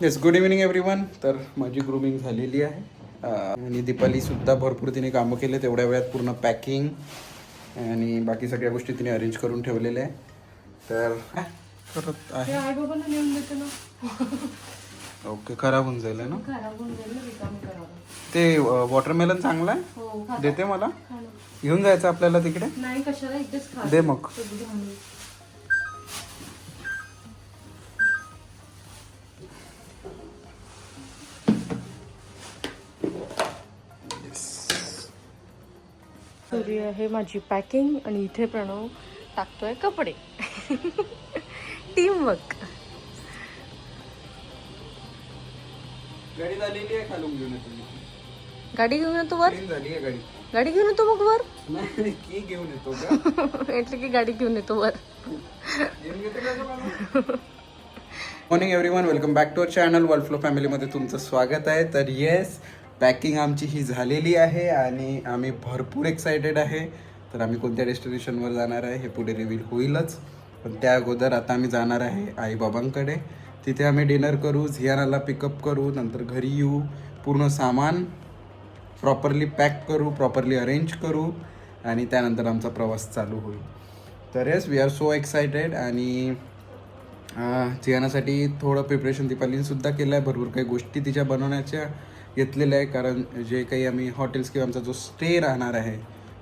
Yes good evening everyone तर माझी grooming झालेली आहे. आणि दीपालीसुद्धा भरपूर तिने कामं केले तेवढ्या वेळात पूर्ण पॅकिंग आणि बाकी सगळ्या गोष्टी तिने अरेंज करून ठेवलेल्या आहे. तर करत आहे. ओके खराब होऊन जाईल ना? ते वॉटरमेलन चांगलं आहे? हो देते मला? खा ना. घेऊन जायचं आपल्याला तिकडे? नाही कशाला? इथेच खा. दे मग. घालून. सुरू आहे माझी पॅकिंग आणि इथे प्रणव टाकतोय कपडे. टीम वर्क गाडी झालेली आहे खालून घेऊन येतो मी. गाडी घेऊन येतो वर? गाडी. गाडी घेऊन येतो मग वर? नाही की घेऊन येतो का? म्हटलं की गाडी घेऊन येतो वर. Morning everyone welcome back to our channel world flow फॅमिलीमध्ये तुमचं स्वागत आहे. तर येस पॅकिंग आमची ही झालेली आहे आणि आम्ही भरपूर एक्सायटेड आहे. तर आम्ही कोणत्या डेस्टिनेशनवर जाणार आहे हे पुढे रिव्हील होईलच. पण त्या अगोदर आता आम्ही जाणार आहे आईबाबांकडे. तिथे आम्ही डिनर करू झियानाला पिकअप करू नंतर घरी येऊ. पूर्ण सामान प्रॉपरली पॅक करू प्रॉपरली अरेंज करू आणि त्यानंतर आमचा प्रवास चालू होईल. तर yes we are so excited आणि जियानासाठी थोडं प्रिपरेशन दीपालीनसुद्धा केलं आहे भरपूर काही गोष्टी तिच्या बनवण्याच्या घेतलेल्या आहे. कारण जे काही आम्ही हॉटेल्स किंवा आमचा जो स्टे राहणार आहे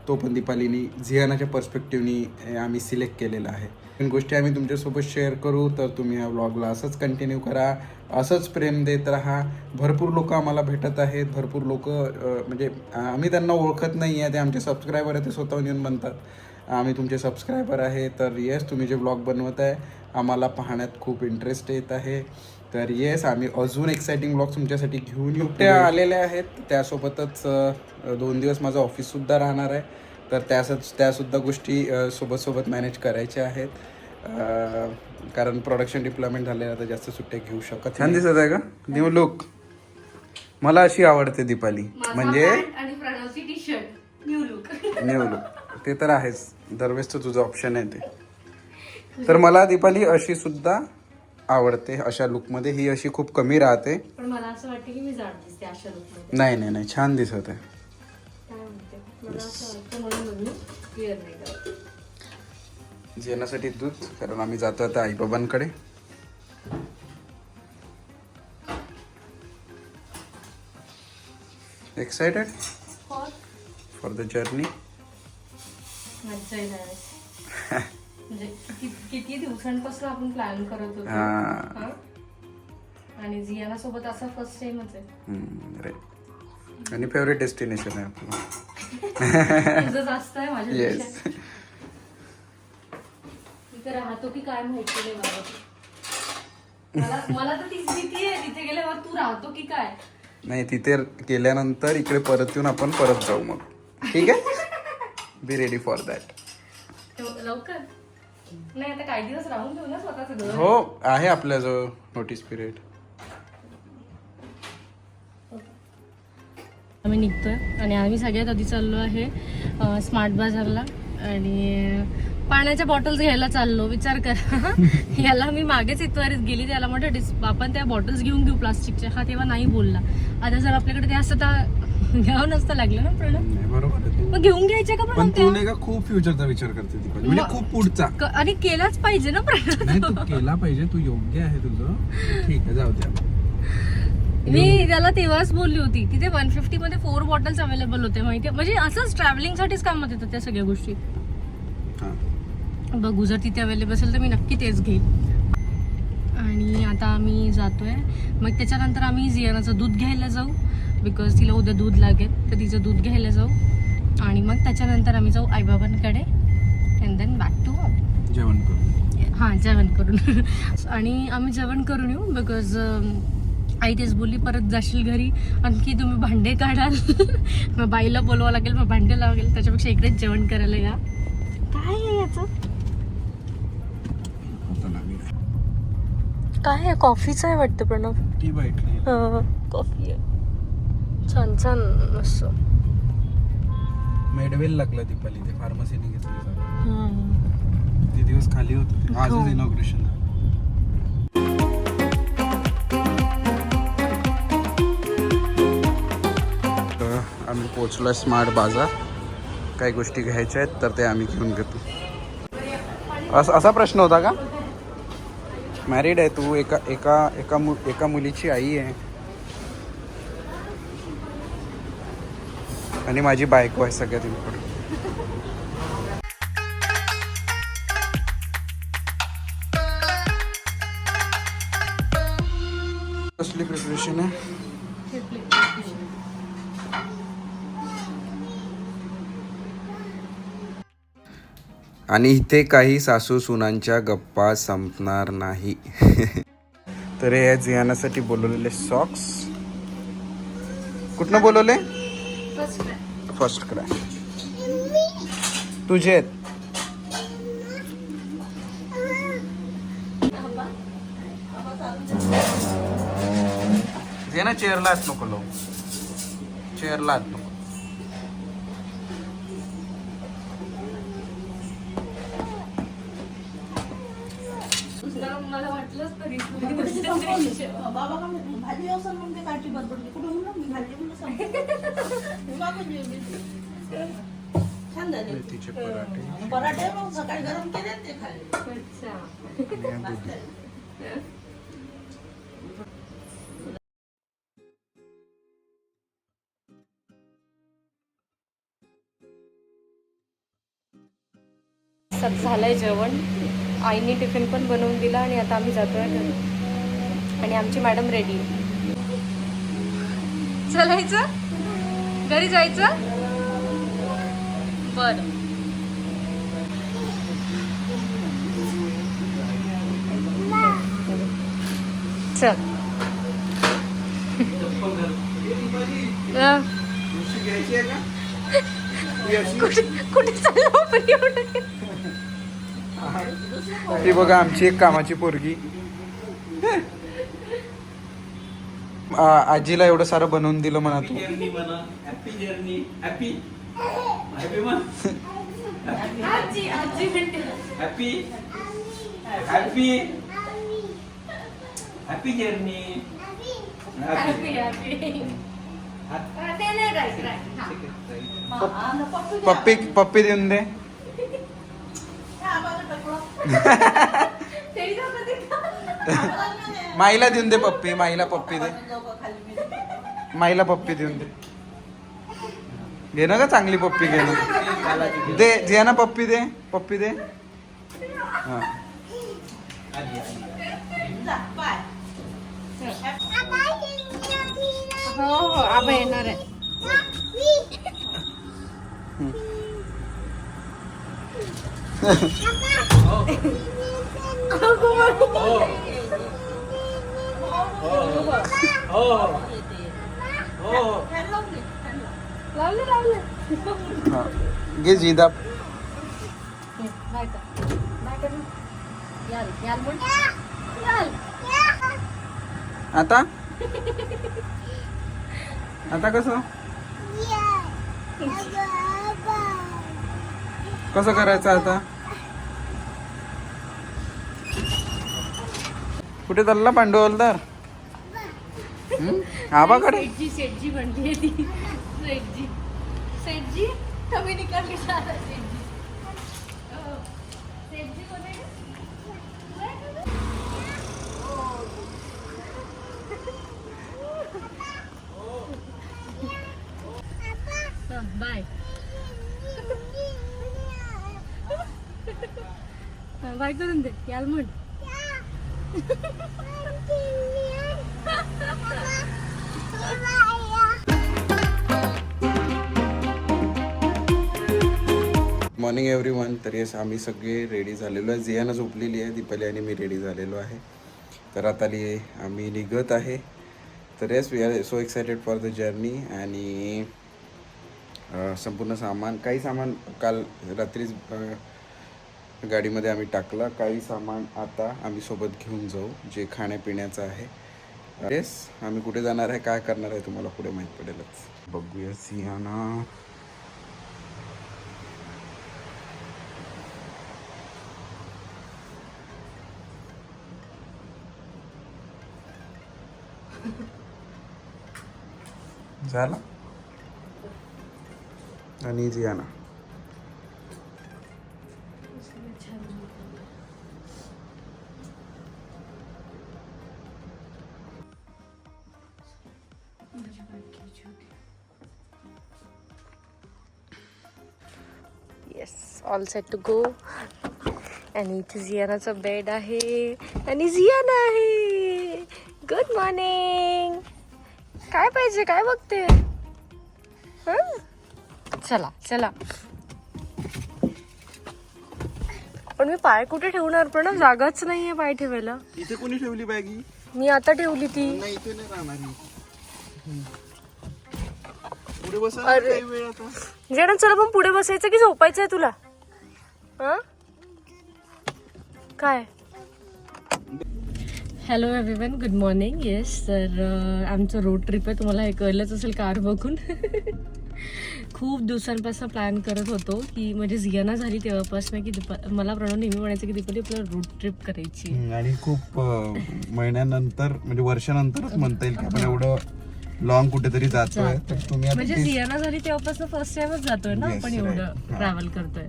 तो पण दीपालीनी झियानाच्या पर्स्पेक्टिव्हनी आम्ही सिलेक्ट केलेला आहे. पण गोष्टी आम्ही तुमच्यासोबत शेअर करू तर तुम्ही या व्लॉगला असंच कंटिन्यू करा असंच प्रेम देत राहा. भरपूर लोक आम्हाला भेटत आहेत भरपूर लोक म्हणजे आम्ही त्यांना ओळखत नाही आहे ते आमचे सबस्क्रायबर आहे ते स्वतःहून येऊन म्हणतात आम्ही तुमचे सबस्क्रायबर आहे. तर येस तुम्ही जे ब्लॉग बनवत आहे आम्हाला पाहण्यात खूप इंटरेस्ट येत आहे. तर येस आम्ही अजून एक्साइटिंग ब्लॉग तुमच्यासाठी घेऊन येऊ. त्या आलेल्या आहेत. त्यासोबतच दोन दिवस माझं ऑफिससुद्धा राहणार आहे. तर त्यासच त्यासुद्धा गोष्टी सोबत सोबत मॅनेज करायच्या आहेत. कारण प्रोडक्शन डिप्लॉयमेंट झालेलं तर जास्त सुट्ट्या घेऊ शकत छान दिसत आहे का? न्यू लुक मला अशी आवडते दीपाली. म्हणजे न्यू लुक ते तर आहेच. दरवेळेस तुझं ऑप्शन आहे ते. तर मला दीपाली अशी सुद्धा आवडते अशा लुकमध्ये ही अशी खूप कमी राहते. पण मला असं वाटतं की मी जाड दिसते अशा लुकमध्ये नाही नाही नाही. छान दिसत आहे. काय म्हणते? मला असं वाटतं म्हणून मी क्लिअर नाही करत. जेवणासाठी दूध कारण आम्ही जातो आता आईबाबांकडे. एक्सायटेड फॉर द जर्नी मज्जा येणार म्हणजे कि- किती दिवसांपासून आपण प्लॅन करत होतो. हा. हा? आणि जियाना सोबत असा फर्स्ट टाइमच आहे. आणि फेवरेट डेस्टिनेशन आहे आपलं. तुझं जास्त आहे येस तिथे राहतो की काय माहिती नाही बाबा. मला मला तर तीच भीती आहे. तिथे गेल्यावर तू राहतो की काय? नाही तिथे केल्यानंतर इकडे परत येऊन आपण परत जाऊ मग. ठीक आहे? बी रेडी फॉर दॅट लवकर. नाही आता काही दिवस राहून घेऊ ना स्वतःच घर. हो आहे आपल्याजवळ नोटीस पिरियड आम्ही निघतोय आणि आम्ही सगळ्यात आधी चाललो आहे स्मार्ट बाजारला आणि पाण्याच्या बॉटल्स घ्यायला चाललो. विचार कर. याला मी मागेच इतवारीच गेली. त्याला म्हटलं डिस आपण त्या बॉटल्स घेऊन घेऊ प्लास्टिकच्या. हा तेव्हा नाही बोलला. आता जर आपल्याकडे ते असतं तर घ्यावं नसतं लागलं ना प्रणव? बरोबर मग घेऊन घ्यायचे का पण तू नाही का खूप फ्युचरचा विचार करते म्हणजे खूप पुढचा. आणि केलाच पाहिजे ना प्रणव नाही तू केला पाहिजे तू योग्य आहे तुझं. ठीक आहे जाऊ द्या मी त्याला तेव्हाच बोलली होती तिथे वन फिफ्टी मध्ये फोर बॉटल्स अवेलेबल होते माहितीये? म्हणजे असंच ट्रॅव्हलिंग साठीच कामात येतात त्या सगळ्या गोष्टी. हां. बघू जर तिथे अवेलेबल असेल तर मी नक्की तेच घेईन. आणि आता आम्ही जातोय. मग त्याच्यानंतर आम्ही जियानाचं दूध घ्यायला जाऊ बिकॉज तिला उद्या दूध लागेल तर तिचं दूध घ्यायला जाऊ. आणि मग त्याच्यानंतर आम्ही जाऊ आईबाबांकडे. अँड देन बॅक टू जेवण करू हां जेवण करून. आणि आम्ही जेवण करून येऊ बिकॉज आई तेच बोलली परत जाशील घरी. आणखी तुम्ही भांडे काढाल. मग बाईला बोलवावं लागेल मग भांडे लागेल त्याच्यापेक्षा इकडेच जेवण करायला या. काय आहे याचं? काय आहे? कॉफीचं आहे वाटतं प्रणव. टी कॉफी आहे. छान छान मस्त. मेडवेल लागलं दीपाली ते फार्मसीने घेतलं. हा. किती दिवस खाली होतं ते हो. आजच इनॉग्रेशन आम्ही पोचलो आहे स्मार्ट बाजार काही गोष्टी घ्यायच्या आहेत तर ते आम्ही घेऊन घेतो अस असा प्रश्न होता का मॅरिड आहे तू एका एका एका मु एका मुलीची आई आहे आणि माझी बायको आहे सगळ्यात इम्पॉर्टंट कसली प्रिपरेशन आहे? आणि इथे काही सासू सुनांच्या गप्पा संपणार नाही. तर हे जियानासाठी बोलवलेले सॉक्स कुठनं बोलवले? फर्स्ट क्रॅश तुझे आहेत. जे ना चेअरला हात नको लो चेअरला हात नको. मला वाटलंच तरी बाबा का म्हणते, भाजी असं मग ते काठी बदलली कुठं म्हणलं मी भाजी छान झाले मेथीचे पराठे पराठे मग सकाळी गरम केले ते खाल्ले अच्छा आणि सब झालंय जेवण. आईने टिफिन पण बनवून दिला आणि आता आम्ही जातोय घरी. आणि आमची मॅडम रेडी चलायचं? घरी जायचं? बर. चल. कुठे कुठे ही हो बघा आमची एक कामाची पोरगी. आजीला एवढं सारं बनवून दिलं म्हणा तू. जर्नी म्हणा. हॅपी जर्नी हॅपी हॅपी म्हण. आजी आजी म्हणते. Happy happy happy journey happy happy ते नाही राईट राईट पप्पी पप्पी देऊन दे? माईला देऊन दे पप्पी माईला पप्पी दे. माईला पप्पी देऊन दे. घे ना का चांगली पप्पी घे ना. दे जे ना पप्पी दे पप्पी दे. हा. हो हो आबा येणार आहे. हो. हो. लावले लावले. हा. घे जिदा. बाय कर बाय कर याल याल म्हण याल आता? आता कसं? कसं करायचं आता? कुठे चालला पांडू हवालदार हम्म? आबाकडे सेठजी सेठजी म्हणते ती. सेठजी. सेठजी कमी निकाल सारा सेठजी. अं, सेठजी कोण बाय बाय करून दे याल म्हण. मॉर्निंग एव्हरी वन तर येस आम्ही सगळे रेडी झालेलो आहे. जियानं झोपलेली आहे दीपाली आणि मी रेडी झालेलो आहे. तर आता आम्ही निघत आहे. तर yes we are so excited for the journey आणि संपूर्ण सामान काही सामान काल रात्रीच गाडीमध्ये आम्ही टाकलं. काही सामान आता आम्ही सोबत घेऊन जाऊ जे खाण्यापिण्याचं आहे. येस आम्ही कुठे जाणार आहे काय करणार आहे तुम्हाला पुढे माहीत पडेलच. बघूया सिंहाना झाला? आणि Jiyana all set to go आणि इथे झियानाचा बेड आहे. आणि झियाना आहे. गुड मॉर्निंग काय पाहिजे? काय बघते? हं? चला चला. पण मी पाय कुठे ठेवणार? पण जागाच नाहीये पाय ठेवायला. इथे कोणी ठेवली बॅगी मी आता ठेवली ती. नाही इथे नाही राहणार ही. पुढे बसा ना अरे. काही वेळ आता. चला पण पुढे बसायचं की झोपायचंय तुला? हं? काय? Hello everyone good morning yes तर आमचं रोड ट्रिप आहे. तुम्हाला हे कळलंच असेल कार बघून. खूप दिवसांपासून प्लॅन करत होतो की म्हणजे झियाना झाली तेव्हापासून की दीपा मला प्रणव नेहमी म्हणायचं की दीपाली आपल्याला रोड ट्रिप करायची आणि खूप महिन्यानंतर म्हणजे वर्षानंतरच म्हणता येईल की आपण एवढं लॉंग कुठेतरी जातोय. म्हणजे सियाना झाली तेव्हापासून फर्स्ट टाइमच जातोय ना आपण. एवढं. ट्रॅव्हल करतोय.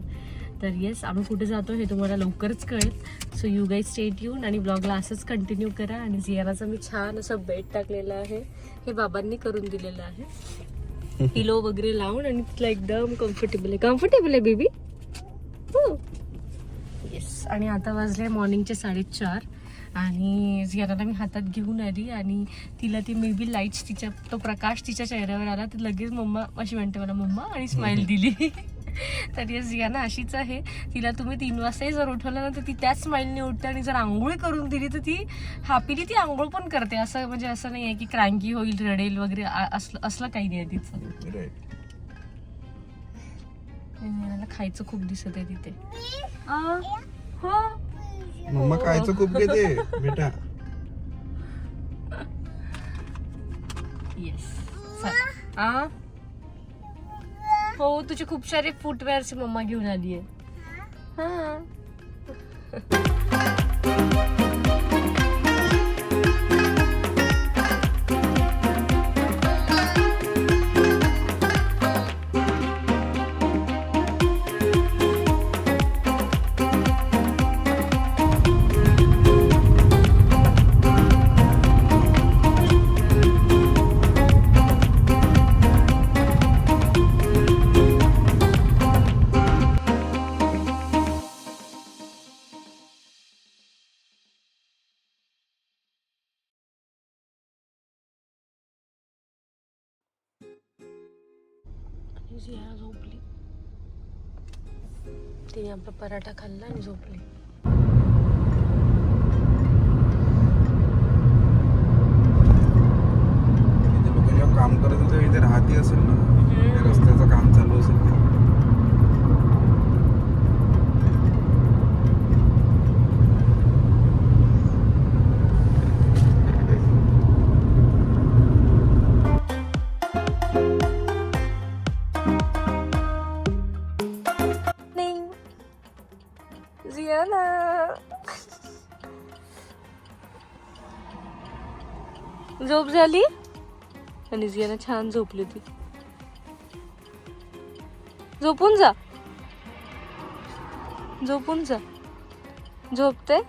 तर येस आम्ही कुठे जातो हे तुम्हाला लवकरच कळेल. सो यू गाईज स्टेट येऊन आणि ब्लॉगला असंच कंटिन्यू करा. आणि जियानाचं मी छान असं बेड टाकलेलं आहे. हे बाबांनी करून दिलेलं आहे. पिलो वगैरे लावून आणि तिथलं एकदम कम्फर्टेबल आहे. कम्फर्टेबल आहे बेबी हो. येस आणि आता वाजले मॉर्निंगचे साडेचार. आणि जियानाला मी हातात घेऊन आली आणि तिला ती मे बी लाईट्स तिच्या तो प्रकाश तिच्या चेहऱ्यावर आला. तर लगेच मम्मा अशी म्हणते मला मम्मा आणि स्माईल दिली. तर येस जियाना अशीच आहे. तिला तुम्ही तीन वाजताही जर उठवलं ना तर ती त्याच स्माईलने उठते आणि जर आंघोळ करून दिली तर ती हॅपीली ती आंघोळ पण करते. असं म्हणजे असं नाही आहे की क्रँकी होईल रडेल वगैरे असलं असलं काही नाही आहे तिचं. जियानाला खायचं खूप दिसत आहे तिथे. हो. मम्मा खायचं खूप घेते. बेटा. येस आ? हो तुझे खूप सारे फुटवेअरची मम्मा घेऊन आली आहे हा. आणि झोपली. तिने आपला पराठा खाल्ला आणि झोपली. झोप झाली? आणि जियाना छान झोपली ती झोपून जा. झोपून जा. झोपते?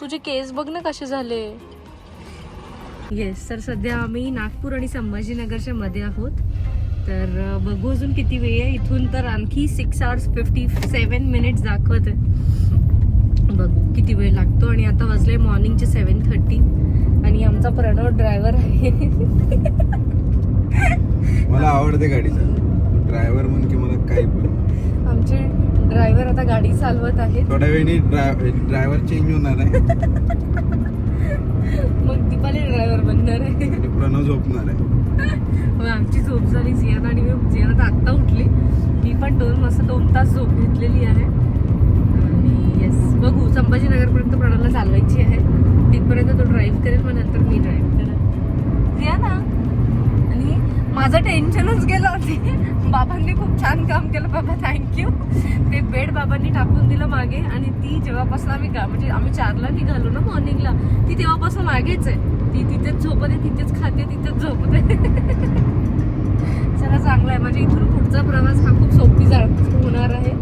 तुझे केस बघ ना कसे झाले. येस तर सध्या आम्ही नागपूर आणि संभाजीनगरच्या मध्ये आहोत. तर बघू अजून किती वेळ आहे. इथून तर आणखी six hours fifty seven minutes दाखवत आहे बघू किती वेळ लागतो. आणि आता वाजले मॉर्निंगचे सेवन थर्टी आणि आमचा प्रणव ड्रायव्हर आहे. मला आवडते गाडी ड्रायव्हर म्हण की मला काही पण. आमचे ड्रायव्हर आता गाडी चालवत आहेत. थोड्या वेळी ड्रायव्हर चेंज होणार आहे. मग दीपाली ड्रायव्हर बनणार आहे. प्रणव झोपणार आहे. मग आमची झोप झाली जियाना आणि मी जियाना तर आत्ता उठली. मी पण दोन वाजता दोन तास झोप घेतलेली आहे. आणि येस बघू संभाजीनगरपर्यंत प्रणाला चालवायची आहे. तिथपर्यंत तो ड्राईव्ह करेल मग नंतर मी ड्राईव्ह करेल. जियाना आणि माझं टेन्शनच गेलं होते. बाबांनी खूप छान काम केलं बाबा थँक्यू ते बेड बाबांनी टाकून दिलं मागे आणि ती जेव्हापासून आम्ही गा म्हणजे आम्ही चारला निघालो ना मॉर्निंगला ती तेव्हापासून मागेच आहे. ती तिथेच झोपते तिथेच खाते तिथेच झोपते चला चांगला आहे. म्हणजे इथून पुढचा प्रवास हा खूप सोपी जा होणार आहे.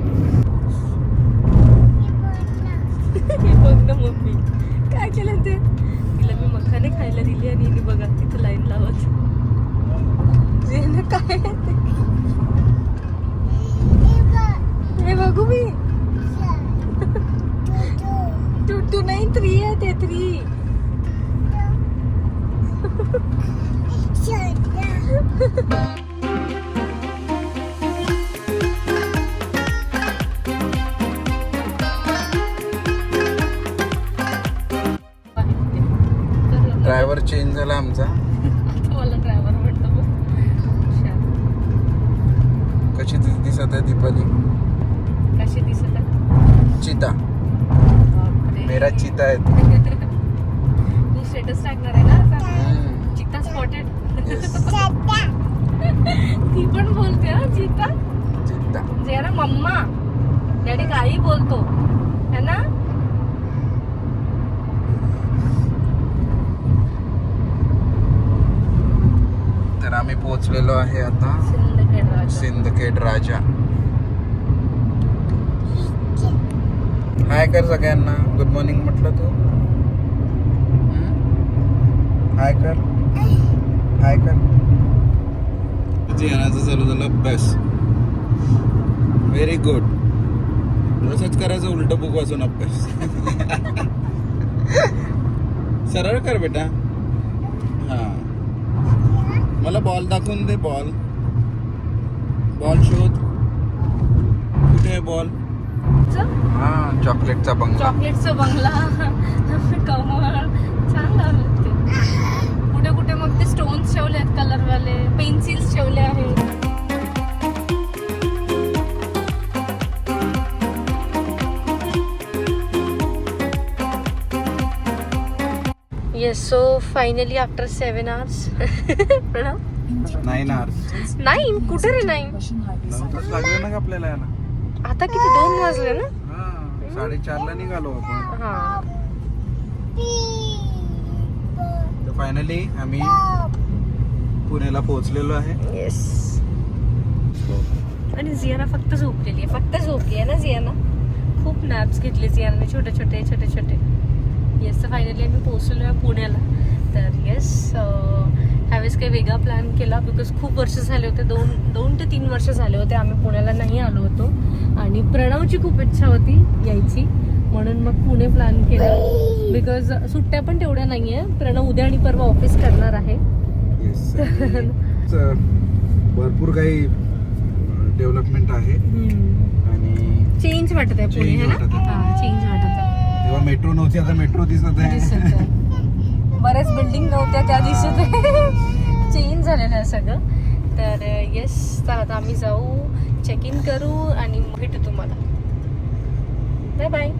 बघ ना मम्मी. काय केलं ते तिला मी मखाने खायला दिली आणि बघा तिथे लाईन लावत जे ना काय ते? मेरा चिता आहे तू. स्टेटस टाकणार आहे ना. चित्ता स्पॉटेड. ती पण बोलते हा चित्ता चित्ता म्हणजे आहे ना मम्मा. डॅडी काही बोलतो. है ना? तर आम्ही पोहोचलेलो आहे आता. सिंदखेड राजा. सिंदखेड राजा हाय कर सगळ्यांना. गुड मॉर्निंग म्हटलं तू. Hmm? हाय कर. हाय कर. येण्याचं चालू झालं. अभ्यास व्हेरी गुड तसंच करायचं उलट बुक वाचून अभ्यास. सरळ कर बेटा. हा. मला बॉल दाखवून दे बॉल बॉल शोध. कुठे आहे बॉल च- हा चॉकलेटचा बंगला. चॉकलेटचा बंगला. कमळ छान लावलं ते. कुठे कुठे मग ते स्टोन्स ठेवले आहेत कलरवाले पेन्सिल्स ठेवले आहेत. Yes so finally after seven hours nine hours नाही कुठे रे नाही नऊ तास लागले ना का आपल्याला आता किती? दोन वाजले ना? हा साडेचारला निघालो आपण. हा. तर फायनली आम्ही पुण्याला पोहोचलेलो आहे. येस आणि जियाना फक्त झोपलेली आहे. फक्त झोपली आहे ना जियाना? खूप नॅप्स घेतले जियाने छोटे छोटे छोटे छोटे. येस तर फायनली आम्ही पोहोचलो आहे पुण्याला. तर येस ह्यावेळेस काही वेगळा प्लॅन केला बिकॉज खूप वर्ष झाले होते. दोन दोन ते तीन वर्ष झाले होते. आम्ही पुण्याला नाही आलो होतो. आणि प्रणवची खूप इच्छा होती यायची. म्हणून मग पुणे प्लॅन केलं. बिकॉज सुट्ट्या पण तेवढ्या नाही आहे प्रणव उद्या आणि परवा ऑफिस करणार आहे. येस भरपूर काही डेव्हलपमेंट आहे. आणि चेंज वाटत आहे पुणे चेंज वाटत आहे. तेव्हा मेट्रो नव्हती आता मेट्रो दिसत आहे. बऱ्याच बिल्डिंग नव्हत्या त्या दिवशी चेंज झालेलं आहे सगळं. तर येस तर आता आम्ही जाऊ चेक इन करू आणि भेटू तुम्हाला. Bye bye